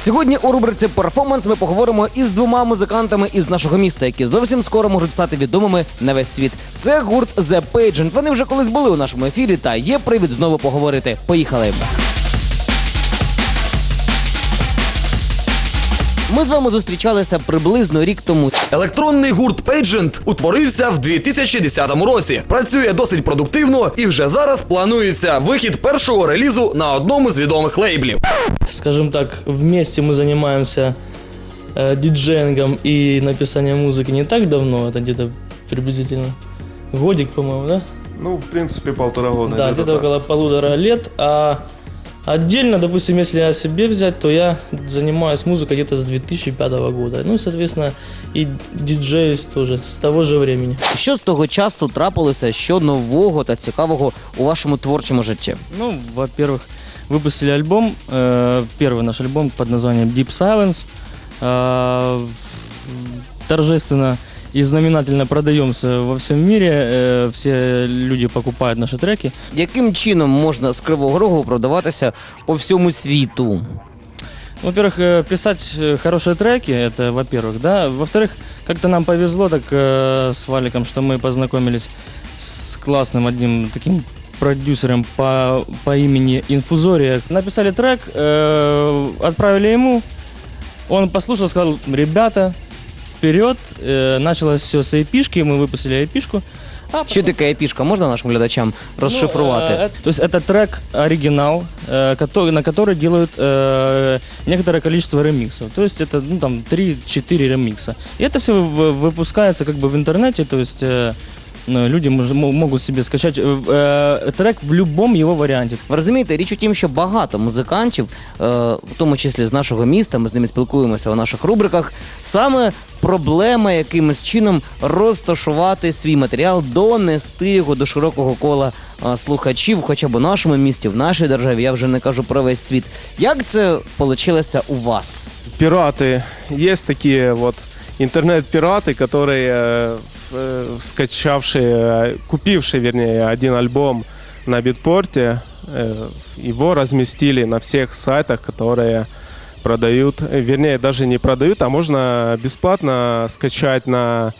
Сьогодні у рубриці Перформанс ми поговоримо із двома музикантами із нашого міста, які зовсім скоро можуть стати відомими на весь світ. Це гурт The Pageant. Вони вже колись були у нашому ефірі, та є привід знову поговорити. Поїхали. Ми з вами зустрічалися приблизно рік тому. Електронний гурт Pageant утворився в 2010 році. Працює досить продуктивно і вже зараз планується вихід першого релізу на одному з відомих лейблів. Скажем так, вместе мы занимаемся э, диджеингом и написанием музыки не так давно, это где-то приблизительно годик, по-моему, да? Ну, в принципе, полтора года. да, где-то так. около полутора лет. А отдельно, допустим, если о себе взять, то я занимаюсь музыкой где-то с 2005 года. Ну и, соответственно, и диджеюсь тоже с того же времени. Що з того часу трапилося, що нового та цікавого у вашому творчому житті? Ну, во-первых, выпустили альбом, э, первый наш альбом под названием Deep Silence. Э, торжественно и знаменательно продаемся во всем мире. э, все люди покупают наши треки. Яким чином можна з Кривого Рогу продаватися по всьому світу? Во-первых, э, писать э, хорошие треки, это во-первых, да. Во-вторых, как-то нам повезло так э, с Валиком, что мы познакомились с классным одним таким продюсером по, по имени Инфузория. Написали трек, э, отправили ему, он послушал, сказал, ребята, вперед. Э, началось все с эпишки, мы выпустили эпишку. А Що таке епішка? Можна нашим глядачам розшифрувати? ну, э, это- то есть это трек оригинал, э, который, на который делают э, некоторое количество ремиксов. То есть это ну, там 3-4 ремикса. И это все выпускается как бы в интернете, то есть э, ну, люди мож- мо- могут себе скачать э, э, трек в любом его варианте. Ви розумієте, річ у тім, що багато музикантів, е, в тому числі з нашого міста, ми з ними спілкуємося у наших рубриках. Саме проблема якимось чином розташувати свій матеріал, донести його до широкого кола е, слухачів, хоча б у нашому місті, в нашій державі. Я вже не кажу про весь світ. Як це вийшло у вас? Пираты. Есть такие вот интернет-пираты, которые, э, в- э, скачавшие, э, купившие, вернее, один альбом на битпорте, э, его разместили на всех сайтах, которые продают, э, вернее, даже не продают, а можно бесплатно скачать на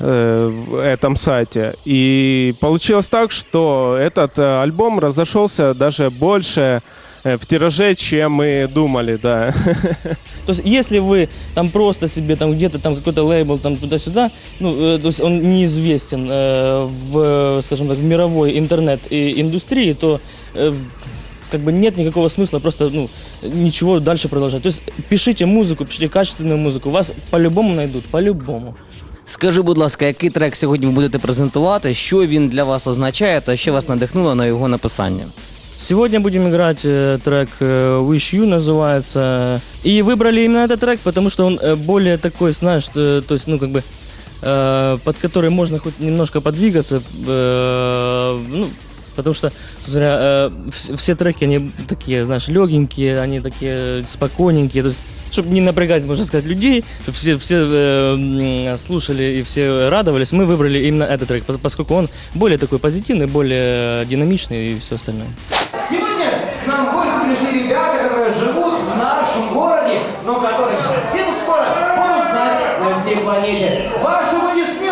э, в этом сайте. И получилось так, что этот э, альбом разошелся даже больше э, в тираже, чем мы думали, да. То есть, если вы там просто себе там где-то там какой-то лейбл там туда-сюда, ну, э, то есть он неизвестен э, в, скажем так, в мировой интернет-индустрии, то э, как бы нет никакого смысла просто, ну, ничего дальше продолжать. То есть пишите музыку, пишите качественную музыку, вас по-любому найдут, по-любому. Скажи, будь ласка, який трек сьогодні ви будете презентувати, що він для вас означає та що вас надихнуло на його написання? Сегодня будем играть э, трек э, Wish You называется. И выбрали именно этот трек, потому что он э, более такой, знаешь, то есть, ну, как бы, под который можно хоть немножко подвигаться, ну, потому что, собственно, все треки, они такие, знаешь, легенькие, они такие спокойненькие, то есть, чтобы не напрягать, можно сказать, людей, чтобы все, все э, слушали и все радовались, мы выбрали именно этот трек, по- поскольку он более такой позитивный, более динамичный и все остальное. Сегодня к нам в гости пришли ребята, которые живут в нашем городе, но которых совсем скоро будут знать на всей планете. Ваши аплодисменты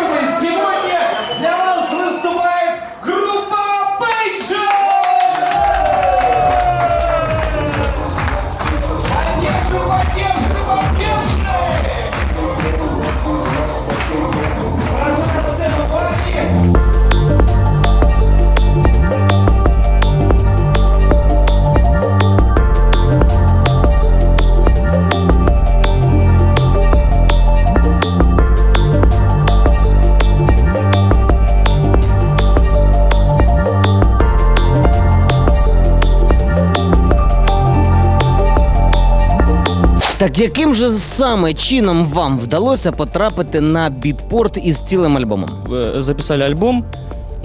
Так яким же саме чином вам вдалося потрапити на бітпорт із цілим альбомом? э, записали альбом.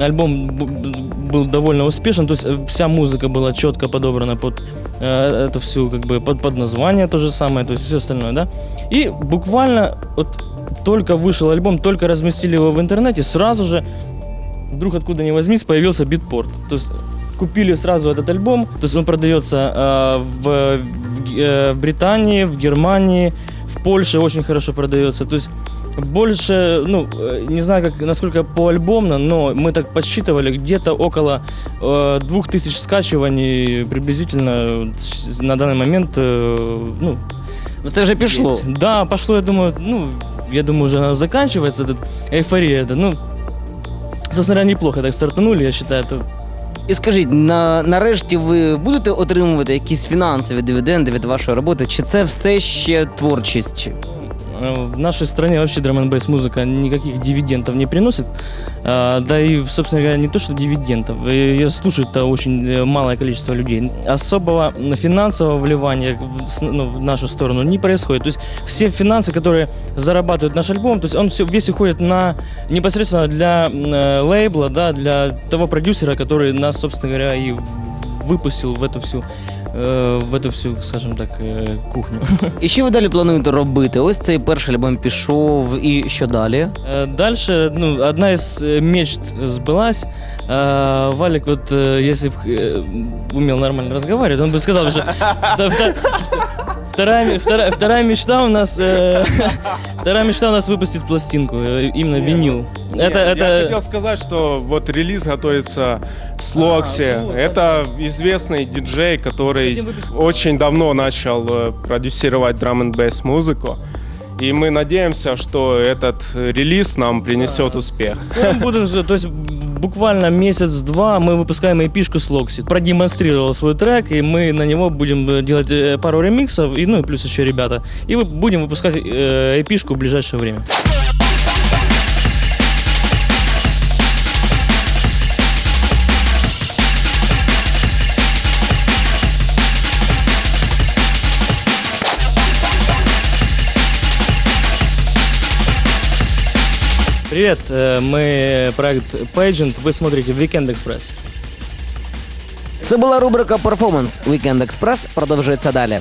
Альбом б- б- был довольно успешен, то есть э, вся музыка была четко подобрана под э, это всю как бы под, под название то же самое, то есть все остальное, да. И буквально вот только вышел альбом, только разместили его в интернете, сразу же вдруг откуда ни возьмись появился битпорт. То есть купили сразу этот альбом. То есть он продается э, в, э, Британии, в Германии, в Польше очень хорошо продается. То есть больше, ну, э, не знаю, как, насколько поальбомно, но мы так подсчитывали, где-то около э, 2000 скачиваний приблизительно на данный момент, э, ну, вже пішло. есть. Да, пошло, я думаю, ну, я думаю, уже заканчивается, эта эйфория, это, ну, собственно говоря, неплохо так стартанули, я считаю, это І скажіть, на, нарешті ви будете отримувати якісь фінансові дивіденди від вашої роботи, чи це все ще творчість? Э, В нашей стране вообще драм н музыка никаких дивидендов не приносит. А, Да и, собственно говоря, не то, что дивидендов. Ее слушает-то очень э, малое количество людей. Особого финансового вливания ну, в нашу сторону не происходит. То есть все финансы, которые зарабатывает наш альбом, то есть он все, весь уходит на непосредственно для э, лейбла, да, для того продюсера, который нас, собственно говоря, и выпустил в эту всю э, в эту всю, скажем так, э, кухню. І що ви далі плануєте робити? Ось цей перший альбом пішов, і що далі? Э, Дальше, ну, одна из э, мечт сбылась. Э, Валик, вот э, если бы умел нормально разговаривать, он бы сказал, что вто- вто- вторая, вторая, вторая мечта у нас, э, вторая мечта у нас выпустить пластинку, э, именно винил. Это, Нет, Я это, хотел сказать, что вот релиз готовится с Локси. Это известный диджей, который очень давно начал э, продюсировать драм н музыку. И мы надеемся, что этот релиз нам принесет успех. скоро будем, то есть буквально месяц-два мы выпускаем эпишку с Локси. Продемонстрировал свой трек, и мы на него будем э, делать э, пару ремиксов, и, ну и плюс еще ребята. И мы будем выпускать э, эпишку в ближайшее время. Привет, э, мы проект Pageant, вы смотрите Weekend Express. Це була рубрика Перформанс. Weekend Express продовжується далі.